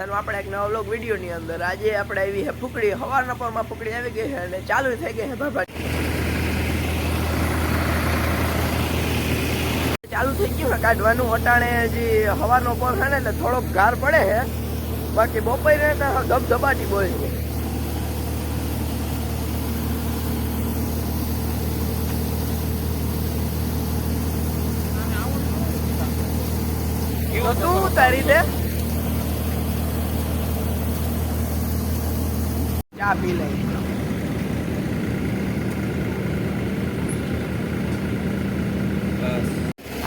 તારું આપણે એક નવા વ્લોગ વિડીયોની અંદર. આજે આપણે આવી હે ફૂકડી હવારના પરમાં ફૂકડી આવી ગઈ છે અને ચાલુ થઈ ગઈ છે બાબા ચાલુ થઈ ગયું છે કાઢવાનું. અટાણે જે હવાનો પર છે ને એટલે થોડોક ગાર પડે છે બાકી બપોરે ધબધબાટી બોલે છે. તું તારી દે ચા પી લઈ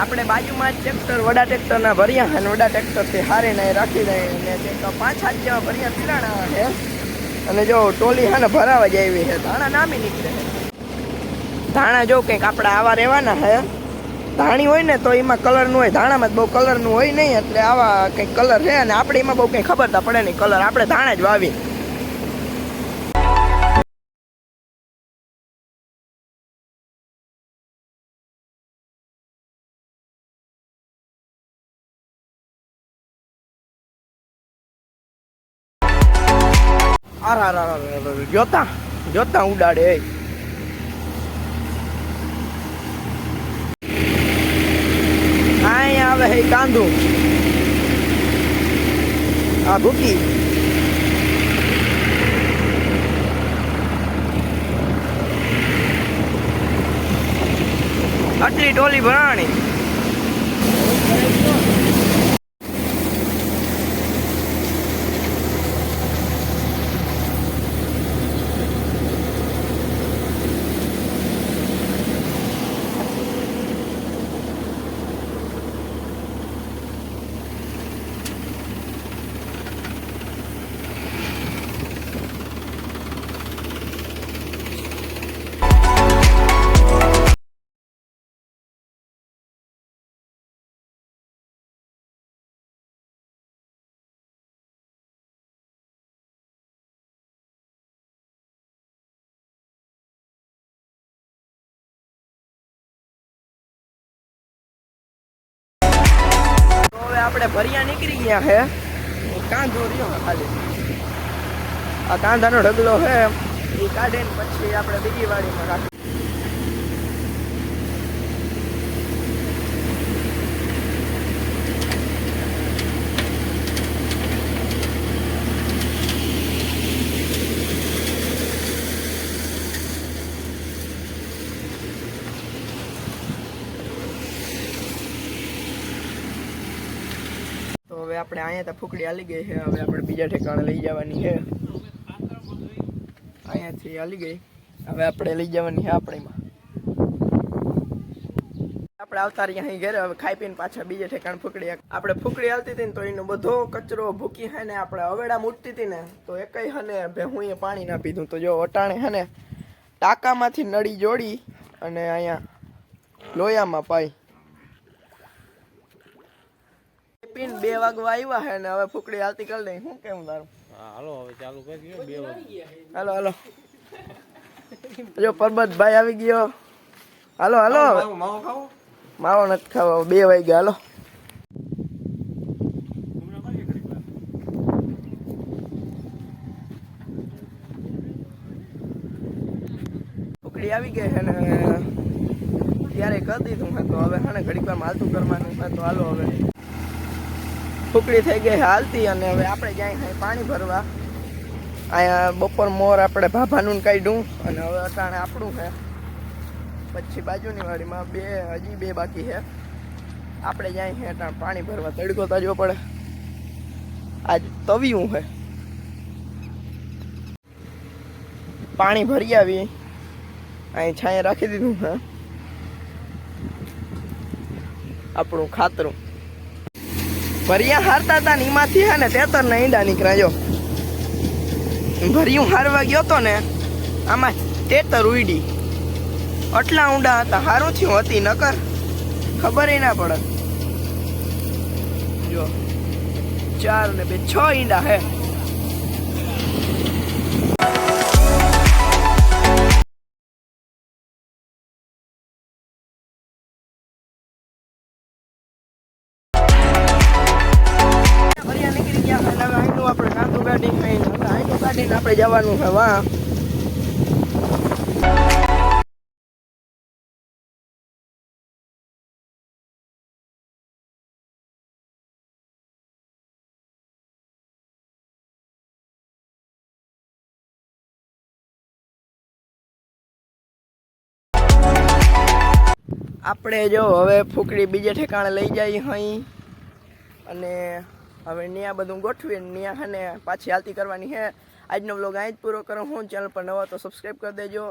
આપણે બાજુમાં ટ્રેક્ટર વડા ટ્રેક્ટરના ભર્યા અને વડા ટ્રેક્ટરથી હારીને રાખી દઈએ અને કંઈક પાંચ હાથ જેવા ભર્યા પીરાણા છે. અને જો ટોલી છે ને ભરાવા જ આવી છે. ધાણા નામી નીકળે ધાણા જો કંઈક આપણે આવા રહેવાના છે. ધાણી હોય ને તો એમાં કલરનું હોય. ધાણામાં બહુ કલરનું હોય નહીં, એટલે આવા કંઈક કલર છે અને આપણે એમાં બહુ કંઈ ખબર તા પડે નહીં. કલર આપણે ધાણા જ વાવી આર. જોતા જોતા ઉડાડે એ. અહીંયા આવે હે કાંદુ આ ભૂકી આટલી ટોલી ભરાણી આપણે ભરિયા નીકળી ગયા છે કાંધો રહ્યો ખાલી. આ કાંધાનો ઢગલો છે એ કાઢીને પછી આપણે બીજી વાડીમાં રાખી તો હવે આપણે અહીંયા તો ફૂકડી હાલી ગઈ છે. હવે આપણે બીજા ઠેકાણે લઈ જવાની છે. અહીંયાથી હાલી ગઈ. હવે આપણે લઈ જવાની છે આપણેમાં. આપણે આવતા રહ્યા અહીં ઘરે. હવે ખાઈ પીને પાછા બીજે ઠેકાણે ફૂકડી આપણે ફૂકડી હાલતી હતી ને તો એનો બધો કચરો ભૂકી હે ને આપણે અવેડા મૂટતી હતી ને તો એકઈ હને ભેહું એ પાણી ના પીધું. તો જો અટાણે હે ને ટાંકામાંથી નળી જોડી અને અહીંયા લોયામાં પાઈ. પીન બે વાગવા આવ્યા હે ને હવે ફૂકડી હાલતી કરી દઈ. શું કેમ તારું? હાલો હવે ચાલુ કરી દો બે વાગે. હાલો હાલો. જો પરબતભાઈ આવી ગયો. હાલો હાલો. માવો ખાવો માવો નથી ખાવા બે વાગ્યા હાલો. ફૂકડી આવી ગઈ છે ને. ત્યારે કરી દીધું હે તો. હવે હે ને ઘડીક વાર માલતું કરવાનું છે તો હાલો હવે. ફૂકડી થઈ ગઈ હાલતી અને હવે આપણે જાય થાય પાણી ભરવા. અહીંયા બપોર મોર આપણે ભાભાનું કાઢ્યું અને હવે અટાણે આપણું છે. પછી બાજુની વાડીમાં બે, હજી બે બાકી છે. આપણે જાય છે અટાણે પાણી ભરવા તડકો તાજવો પડે. આજ તવિયું છે. પાણી ભરી આવી. અહીં છાંય રાખી દીધું હા આપણું ખાતરું. ભરિયા હારતા હતા ને એમાંથી હે ને તેતર ને ઈંડા નીકળ્યા. જો ભરિયું હારવા ગયો તો ને આમાં તેતર ઉડી આટલા ઊંડા હતા સારું થયું હતી નકર. ખબર ના પડે. જો, ચાર ને બે, છ ઈંડા હે. કાઢીને આપણે જવાનું છે, વાહ. આપણે જો હવે ફૂકડી બીજે ઠેકાણે લઈ જાય અહીં અને હવે ત્યાં બધું ગોઠવીને ન્યા હે પાછી આલતી કરવાની છે આજનો વ્લોગ અહીં જ પૂરો કરો. હું ચેનલ પર નવા તો સબસ્ક્રાઈબ કરી દેજો.